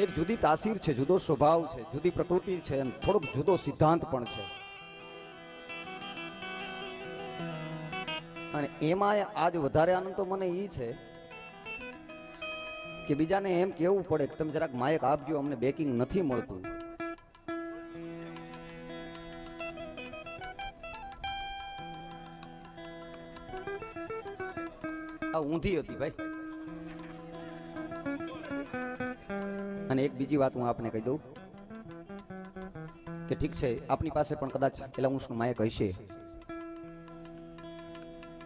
એક જુદી તાસીર છે, જુદો સ્વભાવ છે, જુદી પ્રકૃતિ છે અને થોડોક જુદો સિદ્ધાંત પણ છે. અને એમાં આજ વધારે આનંદ તો મને એ છે કે બીજાને એમ કેવું પડે કે તમે જરાક માયક આપજો, અમને બેકિંગ નથી મળતું. આ ઊંધી હતી ભાઈ. અને એક બીજી વાત હું આપને કહી દઉં કે ઠીક છે, આપની પાસે પણ કદાચ પેલા હું માયક હશે.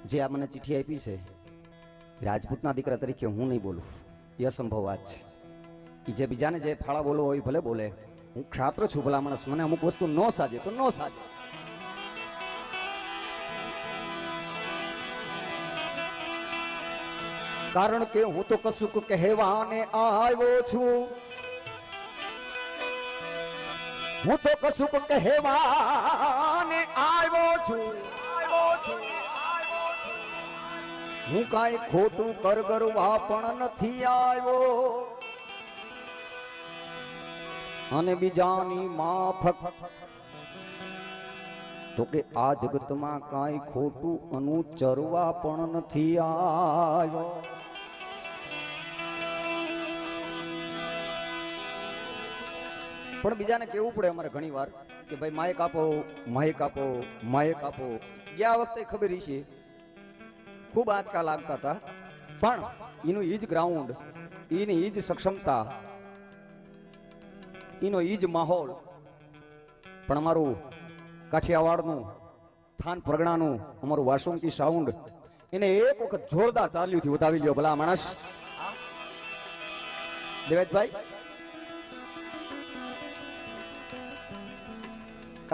જે આ મને ચિઠ્ઠી આપી છે, રાજપૂતના દીકરા તરીકે હું નહીં બોલું. એ અસંભવ વાત છે. એ જે બીજાને જે ફાળા બોલવો હોય ભલે બોલે. હું ક્ષાત્ર છું ભલા માણસ. મને અમુક વસ્તુ ન સાજે તો ન સાજે. કારણ કે હું તો કશુંક કહેવાને આવ્યો છું. હું તો કશુંક કહેવાને આવ્યો છું. હું કાંઈ ખોટું કરગરવા પણ નથી આવ્યો. અને બીજાની માફક. તો કે આ જગતમાં કાંઈ ખોટું અનુચરવા પણ નથી આવ્યો. પણ બીજાને કેવું પડે અમારે ઘણી વાર કે ભાઈ માયક આપો માયક આપો માયક આપો ગયા વખતે ખબર છે ખૂબ આજકાલ લાગતા હતા, પણ એનું ઈ ગ્રાઉન્ડ એની ઈ સક્ષમતા, એનો ઈ માહોલ, પણ અમારું કાઠિયાવાડનું, થાન પ્રગણાનું, અમારું વાસુંકી સાઉન્ડ એને એક વખત જોરદાર તાલીઓથી વધાવી લ્યો ભલા માણસ. દેવેશભાઈ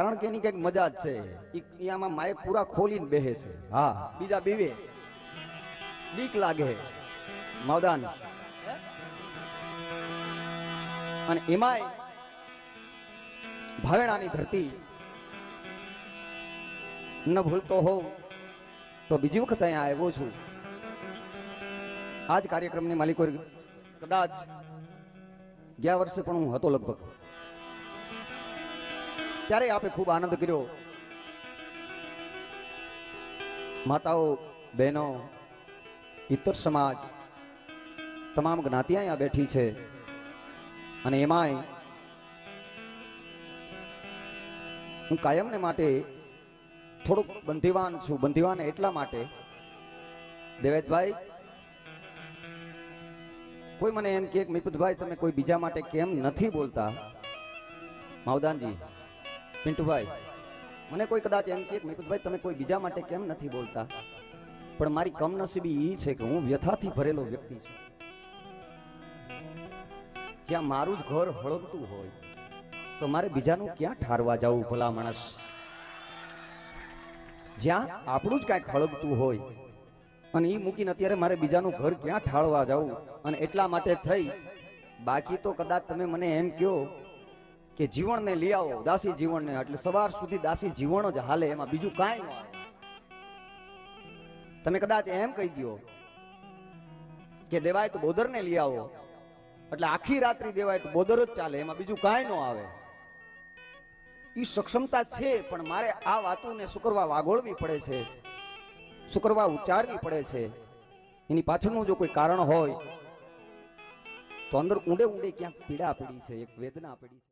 કારણ કે એની કંઈક મજા જ છે. આમાં માય પૂરા ખોલીને બેહે છે. હા, બીજા બીવે. બીક લાગે. માવદાન. અને એમાંય ભાવેણાની ધરતી ન ભૂલતો હોઉં તો બીજી વખત અહીંયા આવ્યો છું. આ જ કાર્યક્રમની માલિકો કદાચ ગયા વર્ષે પણ હું હતો લગભગ. ત્યારે આપે ખૂબ આનંદ કર્યો. માતાઓ, બહેનો ઇતર સમાજ, તમામ જ્ઞાતિ અહીંયા બેઠી છે. અને એમાંય હું કાયમને માટે થોડુંક બંધીવાન છું. બંધીવાન એટલા માટે, દેવેદભાઈ, કોઈ મને એમ કે મિપુતભાઈ તમે કોઈ બીજા માટે કેમ નથી બોલતા? માવદાનજી પિન્ટુભાઈ, મને કોઈ કદાચ એમ કે ભાઈ તમે કોઈ બીજા માટે કેમ નથી બોલતા? પણ મારી કમનસીબી એ છે કે હું વ્યથાથી ભરેલો વ્યક્તિ છું. જ્યાં મારું જ ઘર હળગતું હોય, તો મારે બીજાનું ક્યાં ઠારવા જવું, ભલા માણસ? જ્યાં આપણું જ કાંઈક હળગતું હોય, અને એ મૂકીને અત્યારે મારે બીજાનું ઘર ક્યાં ઠાળવા જવું, અને એટલા માટે થઈ, બાકી તો કદાચ તમે મને એમ કહો કે જીવનને લઈ આવો, દાસી જીવનને એટલે સવાર સુધી દાસી જીવન જ હાલે, એમાં બીજું કાંઈ ન તમે કદાચ એમ કહી દો કે દેવાય તો બોદરને લઈ આવો. એટલે આખી રાત્રિ દેવાય તો બોદર જ ચાલે, એમાં બીજું કાંઈ ન આવે. એ સક્ષમતા છે, પણ મારે આ વાતોને શું કરવા વાગોળવી પડે છે. શું ઉચ્ચારવી પડે છે. એની પાછળનું જો કોઈ કારણ હોય, તો અંદર ઊંડે ઊંડે ક્યાંક પીડા પડી છે, એક વેદના પડી છે.